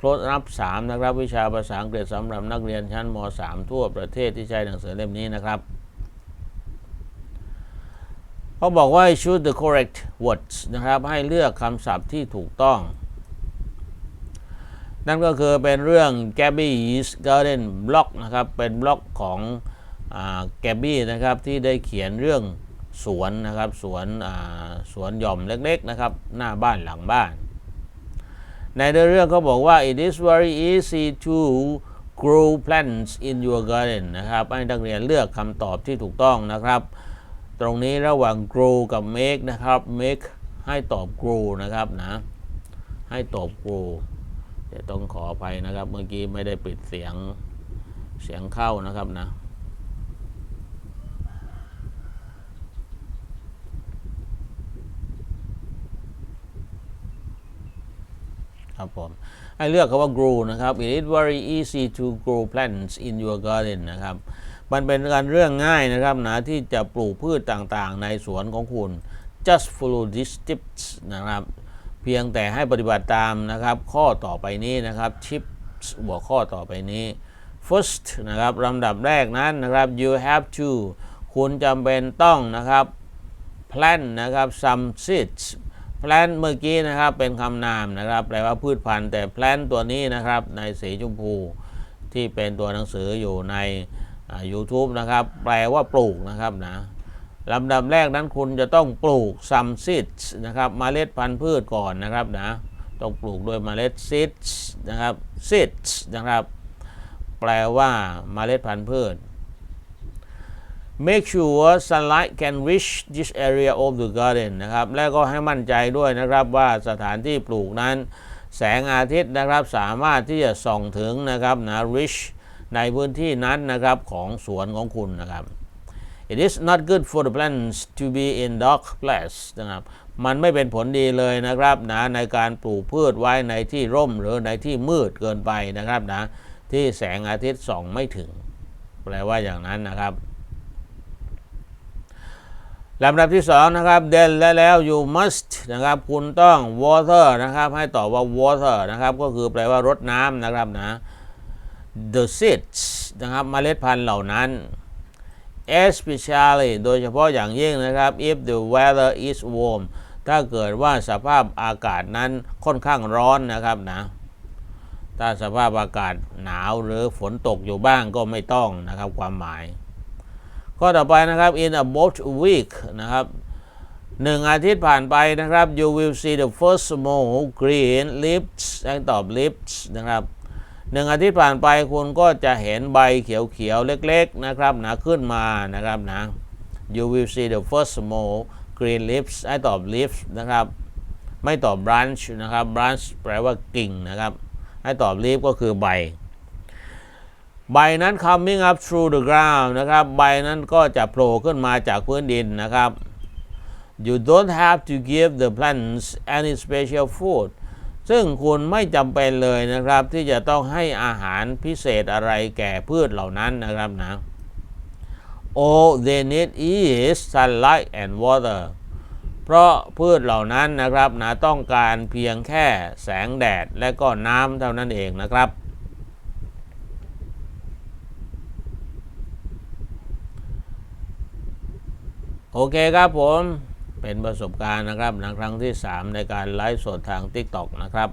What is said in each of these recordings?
โครสนับ 3 นะครับ วิชาภาษาอังกฤษสำหรับนักเรียนชั้นม .3 ทั่วประเทศที่ใช้หนังสือเล่มนี้นะครับเขาบอกว่า choose the correct words นะครับ ให้เลือกคำศัพท์ที่ถูกต้อง นั่นก็คือเป็นเรื่อง Gabby's Garden Blog นะครับ เป็นบล็อกของแกบบี้นะครับ ที่ได้เขียนเรื่องสวนนะครับ สวนสวนหย่อมเล็กๆนะครับ หน้าบ้านหลังบ้าน ในเรื่องเขาบอกว่า it is very easy to grow plants in your garden นะครับให้นักเรียนเลือกคำตอบที่ถูกต้องนะครับ ตรงนี้ระหว่าง grow กับ make นะครับ make ให้ตอบ grow นะครับนะให้ตอบ grow จะต้องขออภัยนะครับ เมื่อกี้ไม่ได้ปิดเสียงเสียงเข้านะครับนะ ครับผมให้เลือกคำว่า grow นะครับ it is very easy to grow plants in your garden นะครับ มันเป็นการเรื่องง่ายนะครับนะที่จะปลูกพืชต่างๆ ในสวนของคุณ just follow these tips นะครับ เพียงแต่ให้ปฏิบัติตามนะครับ ข้อต่อไปนี้นะครับ tips หัวข้อต่อไปนี้ first นะครับลำดับแรกนั้นนะครับ you have to คุณจำเป็นต้องนะครับ plant นะครับ some seeds plant เมื่อกี้นะครับเป็นคำนามนะครับแปลว่าพืชพันธุ์แต่ plant ตัวนี้นะครับในสีชมพูที่เป็นตัวหนังสืออยู่ใน YouTube นะครับ แปลว่าปลูกนะครับนะลำดับแรกนั้นคุณจะต้องปลูก some seeds นะครับมเมล็ดพันธุ์พืชก่อนนะครับนะต้องปลูกด้วยเมล็ด seeds นะครับ seeds นะครับ แปลว่าเมล็ดพันธุ์พืช make sure sunlight can reach this area of the garden นะครับ และก็ให้มั่นใจด้วยนะครับว่าสถานที่ปลูกนั้น แสงอาทิตย์นะครับสามารถที่จะส่องถึงนะครับนะ reach ในพื้นที่นั้นนะครับของสวนของคุณนะครับ it is not good for the plants to be in dark place นะครับ มันไม่เป็นผลดีเลยนะครับนะในการปลูกพืชไว้ในที่ร่มหรือในที่มืดเกินไปนะครับนะที่แสงอาทิตย์ส่องไม่ถึง แปลว่าอย่างนั้นนะครับ ลำดับที่สองนะครับ then และแล้ว you must นะครับคุณต้อง water นะครับให้ตอบว่า water นะครับก็คือแปลว่ารดน้ำนะครับนะ the seeds นะครับเมล็ดพันธุ์เหล่านั้น especially โดยเฉพาะอย่างยิ่งนะครับ if the weather is warm ถ้าเกิดว่าสภาพอากาศนั้นค่อนข้างร้อนนะครับนะถ้าสภาพอากาศหนาวหรือฝนตกอยู่บ้างก็ไม่ต้องนะครับความหมาย ข้อต่อไปนะครับ in about a week นะครับหนึ่งอาทิตย์ผ่านไปนะครับ you will see the first small green leaves ให้ตอบ leaves นะครับหนึ่งอาทิตย์ผ่านไปคุณก็จะเห็นใบเขียวๆ เล็กๆ นะครับนะขึ้นมานะครับนะ you will see the first small green leaves ให้ตอบ leaves นะครับ ไม่ตอบ branch นะครับ branch แปลว่ากิ่งนะครับ ให้ตอบ leaf ก็คือใบ ใบนั้น coming up through the ground นะครับ ใบนั้นก็จะโผล่ขึ้นมาจากพื้นดินนะครับ you don't have to give the plants any special food ซึ่งคุณไม่จำเป็นเลยนะครับ ที่จะต้องให้อาหารพิเศษอะไรแก่พืชเหล่านั้นนะครับนะ all they need is sunlight and water เพราะพืชเหล่านั้นนะครับนะต้องการเพียงแค่แสงแดดและก็น้ำเท่านั้นเองนะครับ โอเคครับผมเป็นประสบการณ์นะครับในครั้งที่ 3 ในการไลฟ์สดทาง TikTok นะครับ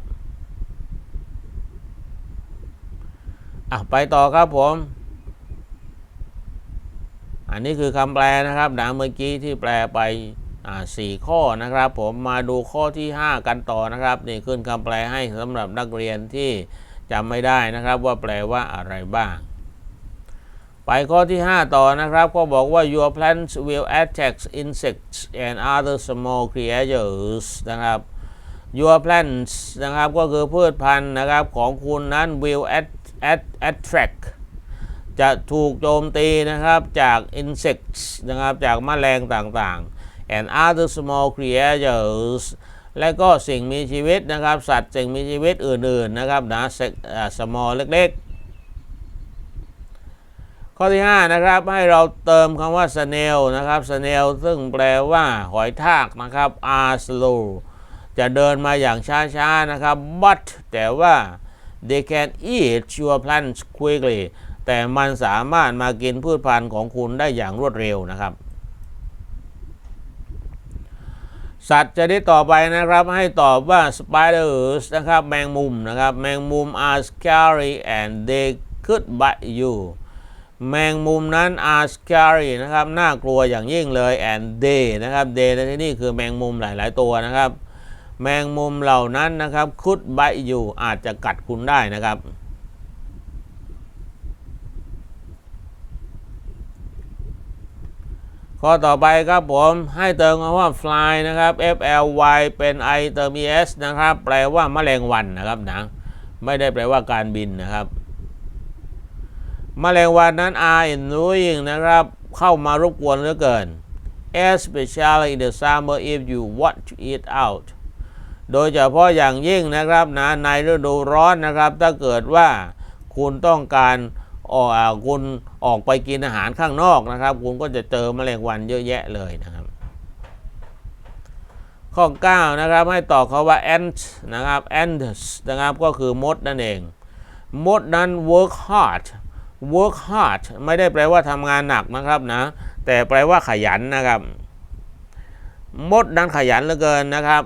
อะไปต่อครับผม อันนี้คือคำแปลนะครับนะเมื่อกี้ที่แปลไปสี่ข้อนะครับ ผมมาดูข้อที่ 5 กันต่อนะครับ นี่ขึ้นคำแปลให้สำหรับนักเรียนที่จำไม่ได้นะครับว่าแปลว่าอะไรบ้าง ไปข้อที่ 5 ต่อนะครับ ก็บอกว่า your plants will attack insects and other small creatures นะครับ your plants นะครับก็คือพืชพันธุ์นะครับของคุณนั้น will at, at, attract จะถูกโจมตีนะครับจาก insects นะครับจากแมลงต่างๆ and other small creatures และก็สิ่งมีชีวิตนะครับ สัตว์สิ่งมีชีวิตอื่นๆนะครับนะ small เล็กๆ ข้อที่ 5 นะครับ ให้เราเติมคำว่า snail นะครับ snail ซึ่งแปลว่าหอยทากนะครับ are slow จะเดินมาอย่างช้าๆนะครับ but แต่ว่า they can eat your plants quickly แต่มันสามารถมากินพืชพันธุ์ของคุณได้อย่างรวดเร็วนะครับ สัตว์ชนิดต่อไปนะครับ ให้ตอบว่า spiders นะครับ แมงมุมนะครับ แมงมุม are scary and they could bite you แมงมุมนั้น are scary นะครับ น่ากลัวอย่างยิ่งเลย and they นะครับ they ในที่นี่คือแมงมุมหลาย ๆ ตัวนะครับ แมงมุมเหล่านั้นนะครับ could bite you อาจจะกัดคุณได้นะครับข้อต่อไปครับผมให้เติมคำว่า fly นะครับ f l y เป็น i เติม e s นะครับ แปลว่าแมลงวันนะครับนะไม่ได้แปลว่าการบินนะครับ แมลงวันนั้น are annoying นะครับ เข้ามารบกวนเหลือเกิน especially in the summer if you want to eat out โดยเฉพาะอย่างยิ่งนะครับนะในฤดูร้อนนะครับ ถ้าเกิดว่าคุณต้องการออกคุณออกไปกินอาหารข้างนอกนะครับ คุณก็จะเจอแมลงวันเยอะแยะเลยนะครับ ข้อ 9 นะครับ ให้ต่อเขาว่า ant นะครับ ants นะครับก็คือมดนั่นเอง มดนั้น work hard work hard ไม่ได้แปลว่าทำงานหนักนะครับนะ แต่แปลว่าขยันนะครับ มดนั้นขยันเหลือเกินนะครับ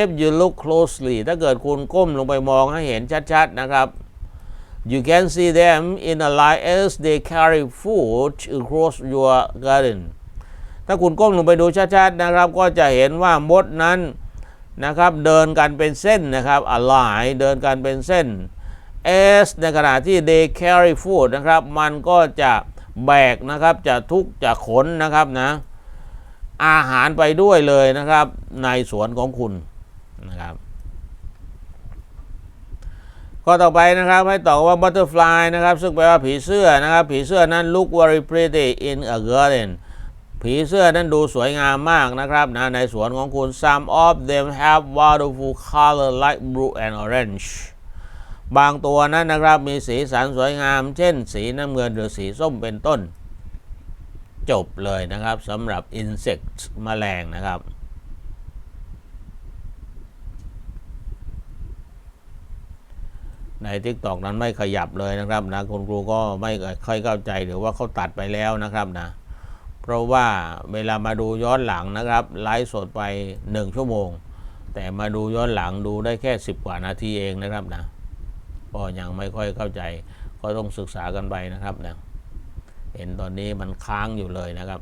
if you look closely ถ้าเกิดคุณก้มลงไปมองให้เห็นชัด ๆ นะครับ you can see them in a line as they carry food across your garden ถ้าคุณก้มลงไปดูชัดๆนะครับ ก็จะเห็นว่ามดนั้นนะครับ เดินกันเป็นเส้นนะครับ a line เดินกันเป็นเส้น as ในขณะที่ they carry food นะครับ มันก็จะแบกนะครับ จะทุกจะขนนะครับนะ อาหารไปด้วยเลยนะครับ ในสวนของคุณนะครับข้อต่อไปนะครับให้ตอบว่า butterfly นะครับ ซึ่งแปลว่าผีเสื้อนะครับ ผีเสื้อนั้น look very pretty in a garden ผีเสื้อนั้นดูสวยงามมากนะครับนะในสวนของคุณ some of them have wonderful color like blue and orange บางตัวนั้นนะครับมีสีสันสวยงาม เช่น สีน้ำเงินหรือสีส้มเป็นต้น จบเลยนะครับสำหรับ insect แมลงนะครับใน TikTok นั้นไม่ขยับเลยนะครับนะคุณครูก็ไม่ค่อยเข้าใจหรือว่าเขาตัดไปแล้วนะครับนะ เพราะว่าเวลามาดูย้อนหลังนะครับไลฟ์สดไป 1 ชั่วโมง แต่มาดูย้อนหลังดูได้แค่ 10 กว่านาทีเองนะครับนะ ก็ยังไม่ค่อยเข้าใจ ก็ต้องศึกษากันไปนะครับนะเห็นตอนนี้มันค้างอยู่เลยนะครับ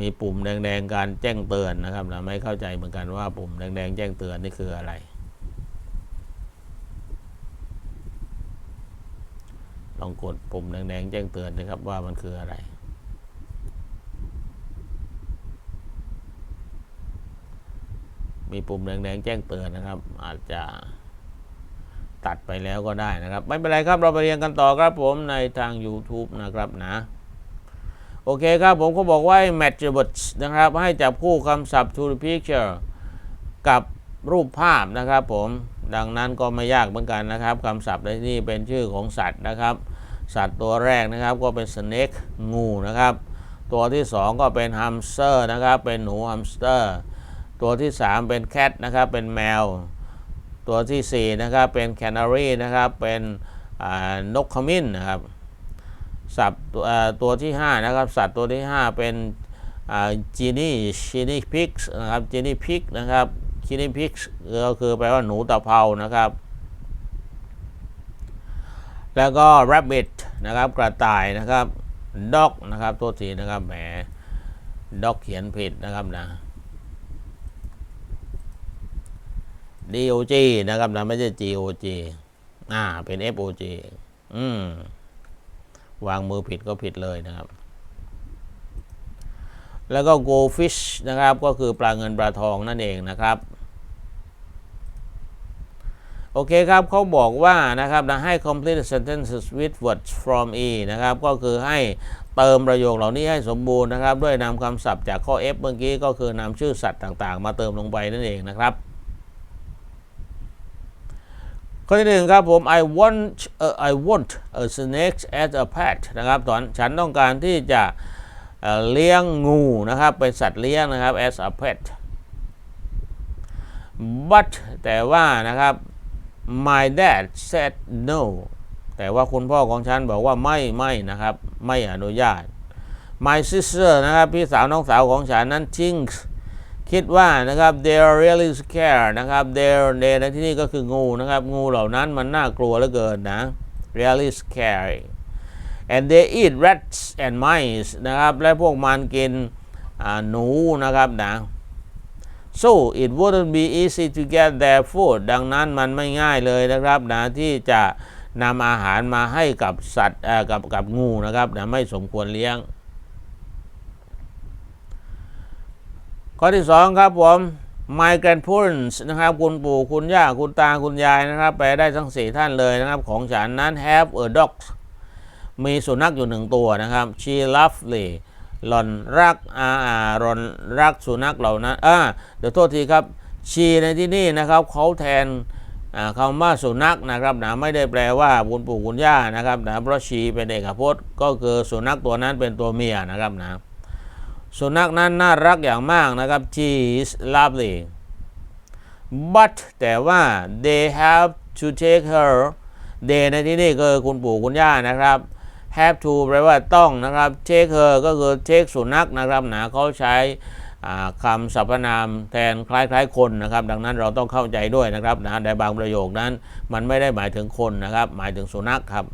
มีปุ่มแดงๆการแจ้งเตือนนะครับนะไม่เข้าใจเหมือนกันว่าปุ่มแดงๆแจ้งเตือนนี่คืออะไร ลองกดปุ่มแดงๆแจ้งเตือนนะครับว่ามันคืออะไร มีปุ่มแดงๆแจ้งเตือนนะครับ อาจจะตัดไปแล้วก็ได้นะครับ ไม่เป็นไรครับเราไปเรียนกันต่อครับผมในทาง YouTube นะครับนะโอเคครับผมก็บอกว่า match words นะครับ ให้จับคู่คำศัพท์ to the picture กับรูปภาพนะครับผมดังนั้นก็ไม่ยากเหมือนกันนะครับคำศัพท์ในที่นี่เป็นชื่อของสัตว์นะครับ สัตว์ตัวแรกนะครับก็เป็น snake งูนะครับ ตัวที่ 2 ก็เป็น hamster นะครับ เป็นหนู hamster ตัวที่ 3 เป็น cat นะครับเป็นแมว ตัวที่ 4 นะครับ เป็น canary นะครับ เป็นนกขมิ้นนะครับ สัตว์ตัวตัวที่ 5 นะครับ สัตว์ตัวที่ 5 เป็นจีนี่จีนี่พิกนะครับจีนี่พิกนะครับจีนี่พิกก็คือแปลว่าหนูตะเภานะครับ แล้วก็ rabbit นะครับ กระต่ายนะครับ dog นะครับ ตัวทีนะครับ แหม dog เขียนผิดนะครับนะ dog นะครับนะไม่ใช่ gog อ่า เป็น fog อืม วางมือผิดก็ผิดเลยนะครับ แล้วก็ goldfish นะครับ ก็คือปลาเงินปลาทองนั่นเองนะครับโอเคครับเขาบอกว่านะครับนะให้ complete sentences with words from e นะครับ ก็คือให้เติมประโยคเหล่านี้ให้สมบูรณ์นะครับ ด้วยนำคำศัพท์จากข้อ F เมื่อกี้ก็คือนำชื่อสัตว์ต่างๆ มาเติมลงไปนั่นเองนะครับ ข้อที่หนึ่งครับผม I want uh, I want a snake as a pet นะครับตอนฉันต้องการที่จะเเลี้ยงงูนะครับ เป็นสัตว์เลี้ยงนะครับ as a pet but แต่ว่านะครับ my dad said no แต่ว่าคุณพ่อของฉันบอกว่าไม่ไม่นะครับ ไม่อนุญาต my sister นะครับ พี่สาวน้องสาวของฉันนั้น thinks คิดว่านะครับ they're really scared นะครับ they're they ในที่นี่ก็คืองูนะครับ งูเหล่านั้นมันน่ากลัวเหลือเกินนะ really scary and they eat rats and mice นะครับ และพวกมันกินหนูนะครับนะ so it wouldn't be easy to get their food ดังนั้นมันไม่ง่ายเลยนะครับนะที่จะนำอาหารมาให้กับสัตว์กับกับงูนะครับนะไม่สมควรเลี้ยง ข้อที่สองครับผม my grandparents นะครับ คุณปู่คุณย่าคุณตาคุณยายนะครับ ไปได้ทั้งสี่ท่านเลยนะครับ ของฉันนั้น have a dog มีสุนัขอยู่หนึ่งตัวนะครับ she lovely หล่อนรักอาอ่าหล่อนรักสุนัขเหล่านั้นอ่าเดี๋ยวโทษทีครับ she ในที่นี่นะครับเขาแทนอ่าคำว่าสุนัขนะครับนะไม่ได้แปลว่าคุณปู่คุณย่านะครับนะเพราะ she เป็นเอกพจน์ก็คือสุนัขตัวนั้นเป็นตัวเมียนะครับนะ สุนัขนั้นน่ารักอย่างมากนะครับ she is lovely but แต่ว่า they have to take her they ในที่นี่ก็คือคุณปู่คุณย่านะครับ have to แปลว่าต้องนะครับ take her ก็คือ take สุนัขนะครับนะเขาใช้คำสรรพนามแทนคล้ายๆคนนะครับ ดังนั้นเราต้องเข้าใจด้วยนะครับนะในบางประโยคนั้นมันไม่ได้หมายถึงคนนะครับ หมายถึงสุนัขครับ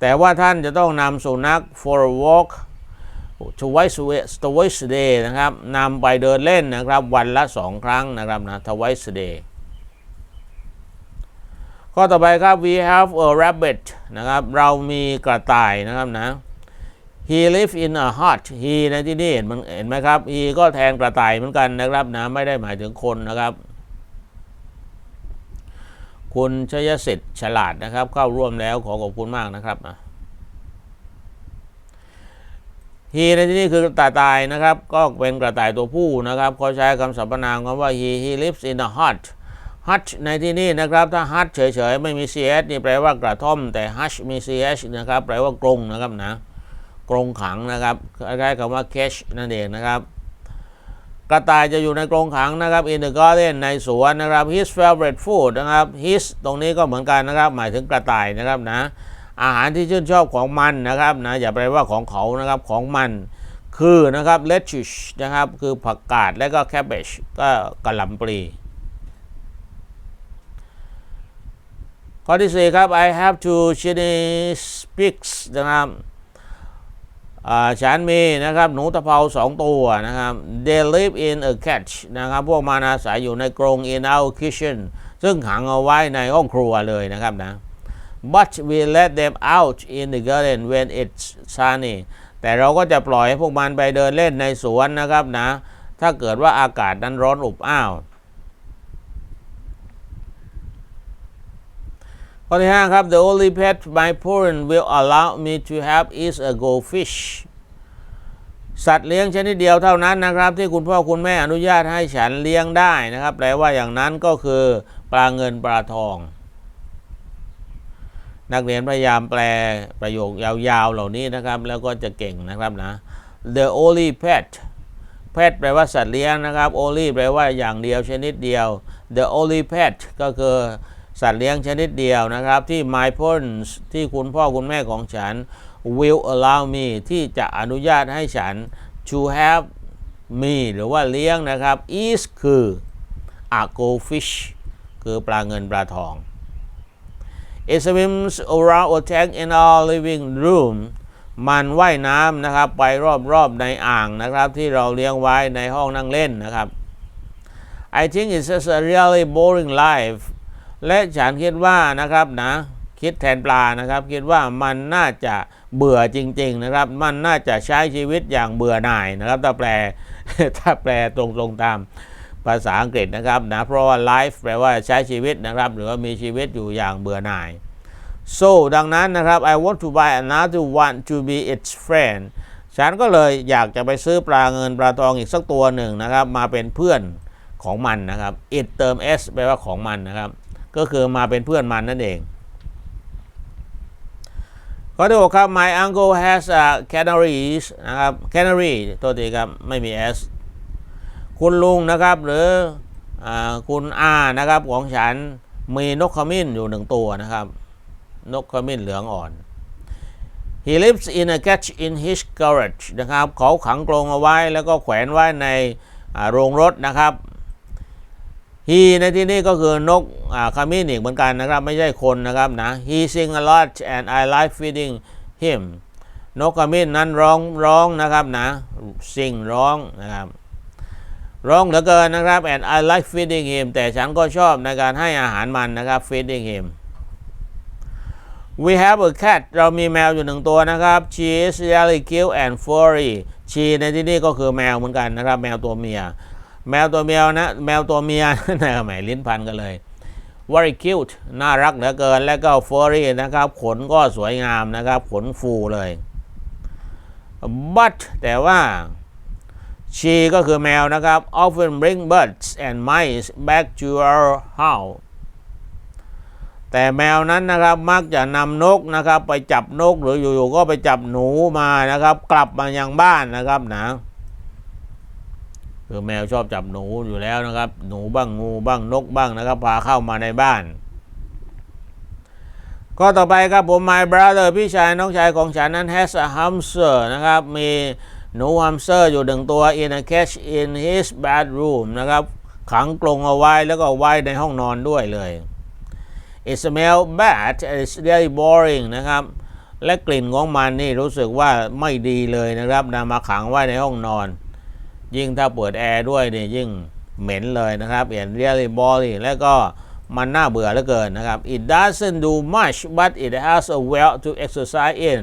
แต่ว่าท่านจะต้องนำสุนัข for a walk twice a- twice a day นะครับนำไปเดินเล่นนะครับ วันละสองครั้งนะครับนะ twice a day ข้อต่อไปครับ we have a rabbit นะครับ เรามีกระต่ายนะครับนะ he live in a hut he ในที่นี่เห็นมันเห็นไหมครับ he ก็แทนกระต่ายเหมือนกันนะครับนะไม่ได้หมายถึงคนนะครับ คุณชยสิทธิ์ฉลาดนะครับ เข้าร่วมแล้วขอขอบคุณมากนะครับนะ he ในที่นี้คือกระต่ายนะครับ ก็เป็นกระต่ายตัวผู้นะครับเขาใช้คำสรรพนามคำว่า he he lives in a hut hut ในที่นี้นะครับ ถ้า hut เฉยๆ ไม่มี ch นี่แปลว่ากระท่อม แต่ hut มี ch นะครับ แปลว่ากรงนะครับนะกรงขังนะครับคล้ายๆคำว่า cage นั่นเองนะครับกระต่ายจะอยู่ในกรงขังนะครับ in the garden ในสวนนะครับ his favorite food นะครับ his ตรงนี้ก็เหมือนกันนะครับ หมายถึงกระต่ายนะครับนะ อาหารที่ชื่นชอบของมันนะครับนะอย่าไปว่าของเขานะครับของมันคือนะครับ lettuce นะครับคือผักกาดและก็ cabbage ก็กะหล่ำปลีข้อที่สี่ครับ I have to Chinese pigs นะครับฉันมีนะครับหนูตะเภาสองตัวนะครับ they live in a cage นะครับพวกมันอาศัยอยู่ในกรง in our kitchen ซึ่งขังเอาไว้ในห้องครัวเลยนะครับนะ but we let them out in the garden when it's sunny แต่เราก็จะปล่อยให้พวกมันไปเดินเล่นในสวนนะครับนะ ถ้าเกิดว่าอากาศนั้นร้อนอบอ้าวข้อที่ห้าครับ the only pet my parents will allow me to have is a goldfish สัตว์เลี้ยงชนิดเดียวเท่านั้นนะครับ ที่คุณพ่อคุณแม่อนุญาตให้ฉันเลี้ยงได้นะครับแปลว่าอย่างนั้นก็คือปลาเงินปลาทอง นักเรียนพยายามแปลประโยคยาวๆเหล่านี้นะครับ แล้วก็จะเก่งนะครับนะ the only pet pet แปลว่าสัตว์เลี้ยงนะครับ only แปลว่าอย่างเดียวชนิดเดียว the only pet ก็คือสัตว์เลี้ยงชนิดเดียวนะครับ ที่ my parents ที่คุณพ่อคุณแม่ของฉัน will allow me ที่จะอนุญาตให้ฉัน to have me หรือว่าเลี้ยงนะครับ is คือ a goldfish คือปลาเงินปลาทอง It swims around a tank in our living room มันว่ายน้ำนะครับไปรอบๆในอ่างนะครับ ที่เราเลี้ยงไว้ในห้องนั่งเล่นนะครับ I think it's just a really boring life และฉันคิดว่านะครับนะคิดแทนปลานะครับ คิดว่ามันน่าจะเบื่อจริง ๆนะครับ มันน่าจะใช้ชีวิตอย่างเบื่อหน่ายนะครับ ถ้าแปลถ้าแปลตรงๆตาม ภาษาอังกฤษนะครับนะเพราะว่า life แปลว่าใช้ชีวิตนะครับ หรือว่ามีชีวิตอยู่อย่างเบื่อหน่าย so ดังนั้นนะครับ I want to buy another one to be its friend ฉันก็เลยอยากจะไปซื้อปลาเงินปลาทองอีกสักตัวหนึ่งนะครับ มาเป็นเพื่อนของมันนะครับ it เติม s แปลว่าของมันนะครับ ก็คือมาเป็นเพื่อนมันนั่นเองข้อที่หกครับ my uncle has a canaries นะครับ canary ตัวทีครับ ไม่มี s คุณลุงนะครับ หรืออคุณอานะครับของฉันมีนกขมิ้นอยู่หนึ่งตัวนะครับ นกขมิ้นเหลืองอ่อน he lives in a cage in his garage นะครับเขาขังกรงเอาไว้แล้วก็แขวนไว้ในโรงรถนะครับ he ในที่นี้ก็คือนกอขมิ้นอีกเหมือนกันนะครับ ไม่ใช่คนนะครับนะ he sing a lot and I like feeding him นกขมิ้นนั้นร้องร้องนะครับนะ sing ร้องนะครับ ร้องเหลือเกินนะครับ and I like feeding him แต่ฉันก็ชอบในการให้อาหารมันนะครับ feeding him we have a cat เรามีแมวอยู่หนึ่งตัวนะครับ she is really cute and furry she ในที่นี้ก็คือแมวเหมือนกันนะครับ แมวตัวเมีย แมวตัวเมียนะ แมวตัวเมียนะแหมลิ้นพันกันเลย very cute น่ารักเหลือเกิน แล้วก็ furry นะครับ ขนก็สวยงามนะครับ ขนฟูเลย but แต่ว่า she ก็คือแมวนะครับ often bring birds and mice back to our house แต่แมวนั้นนะครับมักจะนำนกนะครับไปจับนกหรืออยู่ๆก็ไปจับหนูมานะครับ กลับมายังบ้านนะครับนะคือแมวชอบจับหนูอยู่แล้วนะครับ หนูบ้างงูบ้างนกบ้างนะครับ พาเข้ามาในบ้านก็ต่อไปครับผม my brother พี่ชายน้องชายของฉันนั้น has a hamster นะครับมี หนูฮัมเตอร์อยู่หนึ่งตัว in a cage in his bedroom นะครับ ขังกรงเอาไว้แล้วก็ไว้ในห้องนอนด้วยเลย it smell bad it's really boring นะครับ และกลิ่นของมันนี่รู้สึกว่าไม่ดีเลยนะครับนำมาขังไว้ในห้องนอน ยิ่งถ้าเปิดแอร์ด้วยเนี่ยยิ่งเหม็นเลยนะครับ and really boring แล้วก็มันน่าเบื่อเหลือเกินนะครับ it doesn't do much but it has a well to exercise in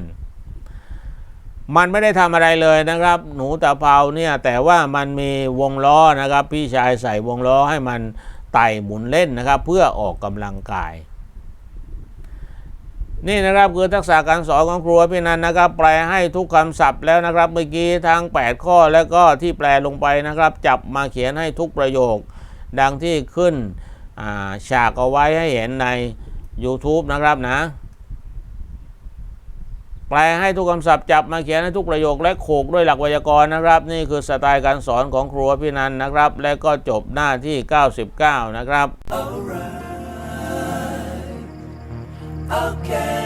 มันไม่ได้ทำอะไรเลยนะครับ หนูตะเภาเนี่ยแต่ว่ามันมีวงล้อนะครับ พี่ชายใส่วงล้อให้มันไต่หมุนเล่นนะครับ เพื่อออกกำลังกาย นี่นะครับคือทักษะการสอนของครูพี่นันนะครับ แปลให้ทุกคำศัพท์แล้วนะครับ เมื่อกี้ทั้ง 8 ข้อแล้วก็ที่แปลลงไปนะครับ จับมาเขียนให้ทุกประโยค ดังที่ขึ้นฉากเอาไว้ให้เห็นใน YouTube นะครับนะ แปลให้ทุกคำศัพท์จับมาเขียนให้ทุกประโยคและโขกด้วยหลักไวยากรณ์นะครับ นี่คือสไตล์การสอนของครูพี่นันนะครับ และก็จบหน้าที่ 99 นะครับ Okay.